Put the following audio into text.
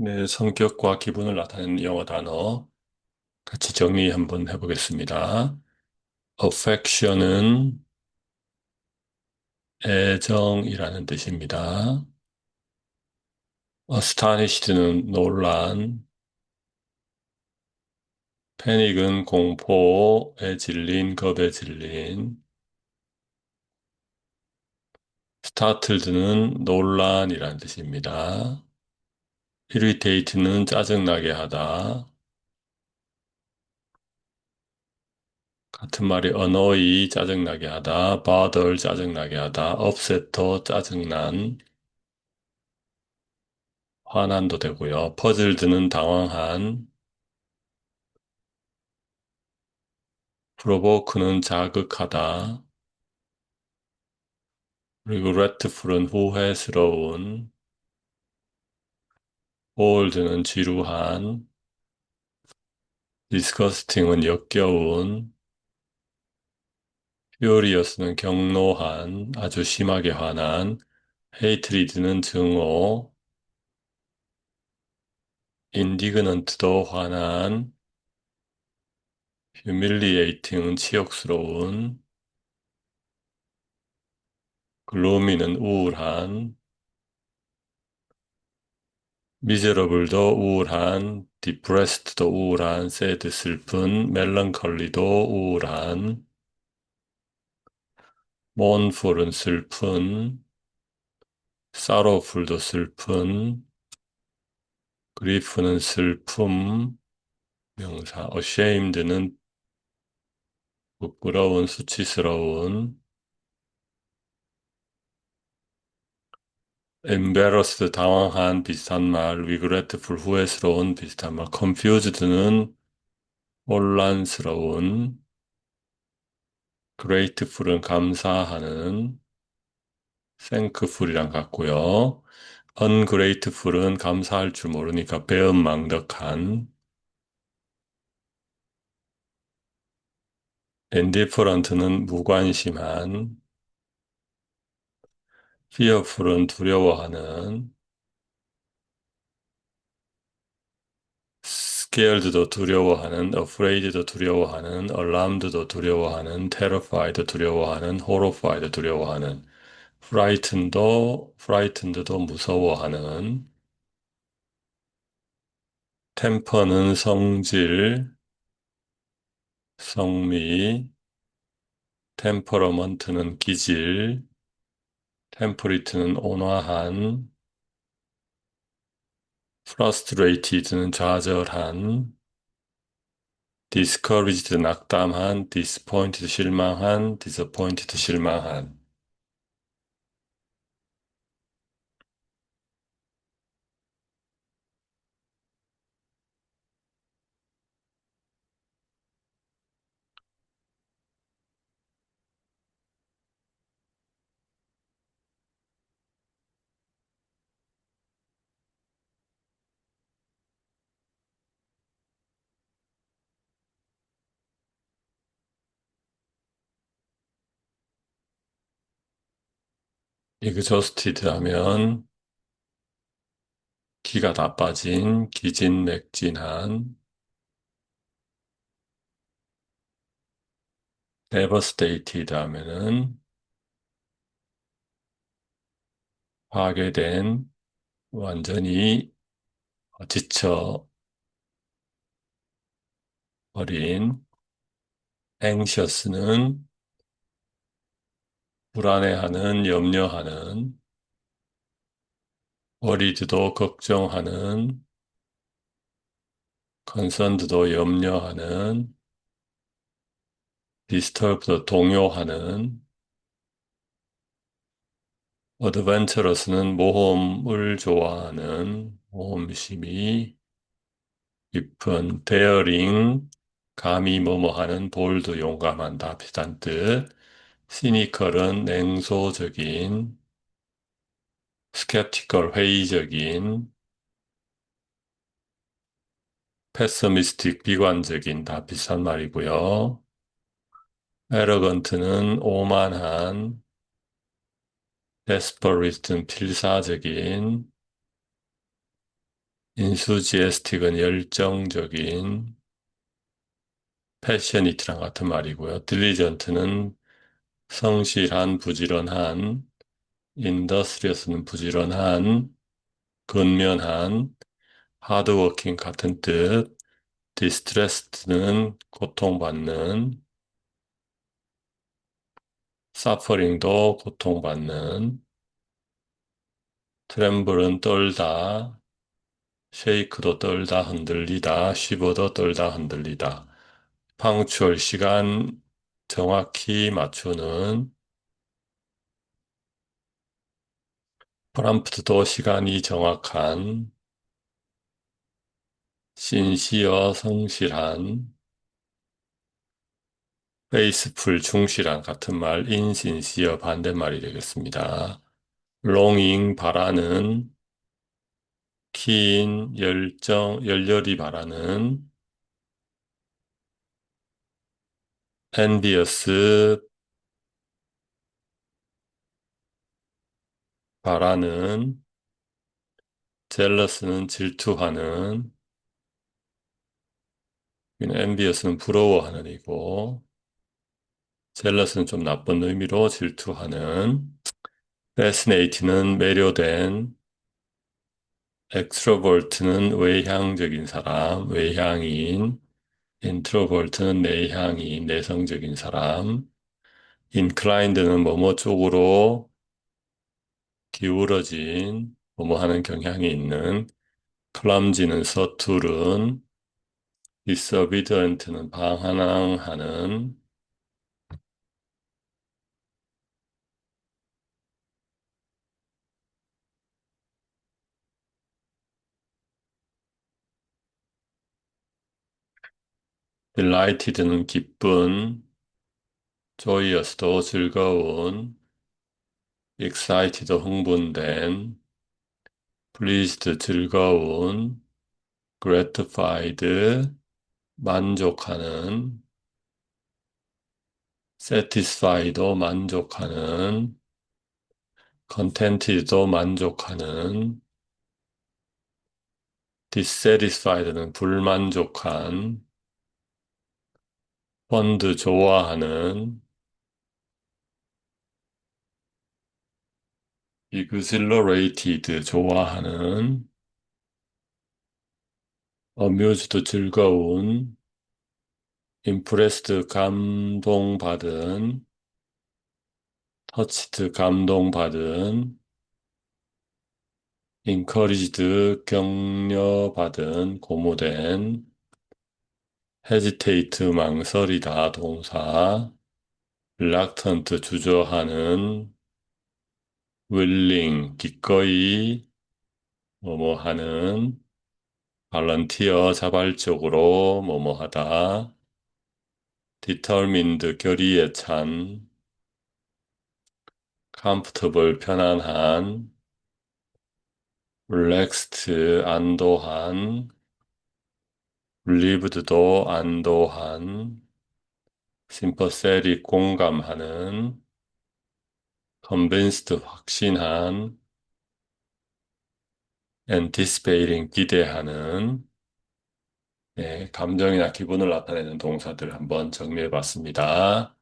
네, 성격과 기분을 나타내는 영어 단어 같이 정리 한번 해보겠습니다. affection은 애정이라는 뜻입니다. astonished는 놀란, panic은 공포에 질린, 겁에 질린, startled는 논란이라는 뜻입니다. Irritate는 짜증나게 하다. 같은 말이 annoy 짜증나게 하다, bother 짜증나게 하다, upset터 짜증난, 화난도 되고요. puzzled는 당황한, provoke는 자극하다, 그리고 regretful은 후회스러운, bored는 지루한, disgusting은 역겨운, furious는 경노한, 아주 심하게 화난, hatred는 증오, indignant도 화난, humiliating은 치욕스러운, gloomy는 우울한, miserable도 우울한, depressed도 우울한, sad 슬픈, melancholy도 우울한, mournful은 슬픈, sorrowful도 슬픈, grief는 슬픔, 명사, ashamed는 부끄러운, 수치스러운, embarrassed, 당황한 비슷한 말, regretful, 후회스러운 비슷한 말, confused는 혼란스러운, grateful은 감사하는, thankful이랑 같고요. ungrateful은 감사할 줄 모르니까 배은망덕한, indifferent는 무관심한, fearful은 두려워하는, scared도 두려워하는, afraid도 두려워하는, alarmed도 두려워하는, terrified 두려워하는, horrified 두려워하는, frightened도, frightened도 무서워하는, temper는 성질, 성미, temperament는 기질, temperamente는 온화한, frustrated는 좌절한, discouraged 낙담한, disappointed 실망한, disappointed 실망한. Exhausted 하면 기가 다 빠진, 기진맥진한, devastated 하면은 파괴된, 완전히 지쳐 버린, anxious는 불안해하는, 염려하는, worried도 걱정하는, concerned도 염려하는, disturbed도 동요하는, adventurous는 모험을 좋아하는, 모험심이 깊은, daring, 감히 뭐뭐하는, bold 용감한다 비슷한 뜻, cynical은 냉소적인, skeptical 회의적인, pessimistic 비관적인 다 비슷한 말이고요. arrogant는 오만한, desperate는 필사적인, enthusiastic은 열정적인, passionate랑 같은 말이고요. diligent는 성실한, 부지런한, industrious는 부지런한, 근면한, hardworking 같은 뜻, distressed는 고통받는, suffering도 고통받는, tremble은 떨다, shake도 떨다, 흔들리다, shiver도 떨다, 흔들리다. punctual 시간 정확히 맞추는, prompt도 시간이 정확한, sincere 성실한, faithful 충실한 같은 말, insincere 반대말이 되겠습니다. longing 바라는, keen 열정 열렬히 바라는, envious 바라는, jealous는 질투하는, envious는 부러워하는 이고, jealous는 좀 나쁜 의미로 질투하는, fascinate는 매료된, extrovert는 외향적인 사람, 외향인, introvert는 내향인, 내성적인 사람, inclined는 뭐뭐 쪽으로 기울어진, 뭐뭐 하는 경향이 있는, clumsy는 서투른, disobedient는 방한항하는, delighted는 기쁜, joyous도 즐거운, excited 흥분된, pleased 즐거운, gratified 만족하는, satisfied도 만족하는, contented도 만족하는, dissatisfied는 불만족한, 펀드 좋아하는, exhilarated 좋아하는, amused 즐거운, impressed 감동받은, touched 감동받은, encouraged 격려받은, 고무된, hesitate 망설이다 동사, reluctant 주저하는, willing 기꺼이 뭐뭐 하는, volunteer 자발적으로 뭐뭐 하다, determined 결의에 찬, comfortable 편안한, relaxed 안도한, relieved도 안도한, sympathetic 공감하는, convinced 확신한, anticipating 기대하는, 네, 감정이나 기분을 나타내는 동사들 한번 정리해 봤습니다.